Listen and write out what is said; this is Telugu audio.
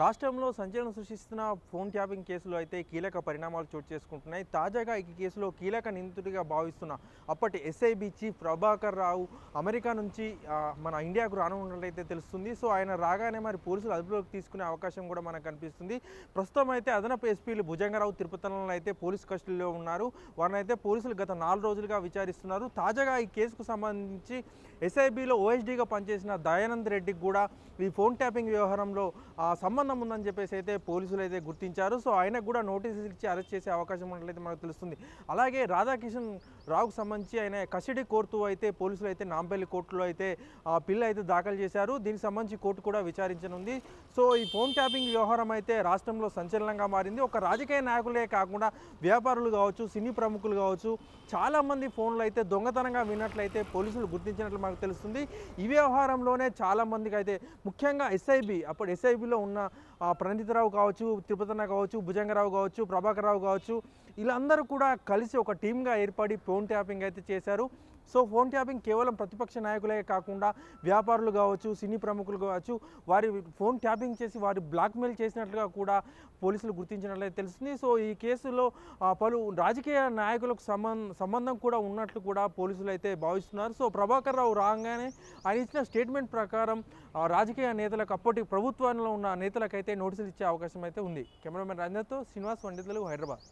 రాష్ట్రంలో సంచలనం సృష్టిస్తున్న ఫోన్ ట్యాపింగ్ కేసులో అయితే కీలక పరిణామాలు చోటు చేసుకుంటున్నాయి. తాజాగా ఈ కేసులో కీలక నిందితుడిగా భావిస్తున్న అప్పటి SIB chief Prabhakar Rao America నుంచి మన ఇండియాకు రానున్నట్లయితే తెలుస్తుంది. సో ఆయన రాగానే మరి పోలీసులు అదుపులోకి తీసుకునే అవకాశం కూడా మనకు కనిపిస్తుంది. ప్రస్తుతం అయితే అదనపు ఎస్పీలు భుజంగరావు తిరుపతిలో అయితే పోలీస్ కస్టడీలో ఉన్నారు. వారిని అయితే పోలీసులు గత నాలుగు రోజులుగా విచారిస్తున్నారు. తాజాగా ఈ కేసుకు సంబంధించి ఎస్ఐబిలో ఓఎస్డీగా పనిచేసిన దయానంద్ రెడ్డికి కూడా ఈ ఫోన్ ట్యాపింగ్ వ్యవహారంలో సంబంధం సంబంధం ఉందని చెప్పేసి అయితే పోలీసులు అయితే గుర్తించారు. సో ఆయనకు కూడా నోటీసులు ఇచ్చి అరెస్ట్ చేసే అవకాశం ఉన్నట్లయితే మనకు తెలుస్తుంది. అలాగే రాధాకిషన్ రావుకు సంబంధించి ఆయన కస్టడీ కోర్టు అయితే పోలీసులు అయితే నాంపల్లి కోర్టులో అయితే ఆ పిల్ల అయితే దాఖలు చేశారు. దీనికి సంబంధించి కోర్టు కూడా విచారించనుంది. సో ఈ ఫోన్ ట్యాపింగ్ వ్యవహారం అయితే రాష్ట్రంలో సంచలనంగా మారింది. ఒక రాజకీయ నాయకులే కాకుండా వ్యాపారులు కావచ్చు సినీ ప్రముఖులు కావచ్చు చాలామంది ఫోన్లు అయితే దొంగతనంగా విన్నట్లయితే పోలీసులు గుర్తించినట్లు మనకు తెలుస్తుంది. ఈ వ్యవహారంలోనే చాలామందికి అయితే ముఖ్యంగా ఎస్ఐబి అప్పుడు ఎస్ఐబిలో ఉన్న ప్రణీతరావు కావచ్చు తిరుపతన్న కావచ్చు భుజంగరావు కావచ్చు ప్రభాకర్ రావు కావచ్చు వీళ్ళందరూ కూడా కలిసి ఒక టీమ్గా ఏర్పడి ఫోన్ ట్యాపింగ్ అయితే చేశారు. సో ఫోన్ ట్యాపింగ్ కేవలం ప్రతిపక్ష నాయకులే కాకుండా వ్యాపారులు కావచ్చు సినీ ప్రముఖులు కావచ్చు వారి ఫోన్ ట్యాపింగ్ చేసి వారి బ్లాక్మెయిల్ చేసినట్లుగా కూడా పోలీసులు గుర్తించినట్లయితే తెలుస్తుంది. సో ఈ కేసులో పలు రాజకీయ నాయకులకు సంబంధం సంబంధం కూడా ఉన్నట్లు కూడా పోలీసులు అయితే భావిస్తున్నారు. సో ప్రభాకర్ రావు రాగానే ఆయన ఇచ్చిన స్టేట్మెంట్ ప్రకారం రాజకీయ నేతలకు అప్పటి ప్రభుత్వంలో ఉన్న నేతలకైతే నోటీసులు ఇచ్చే అవకాశం అయితే ఉంది. కెమెరామెన్ రంజన్తో శ్రీనివాస్ పండితులు హైదరాబాద్.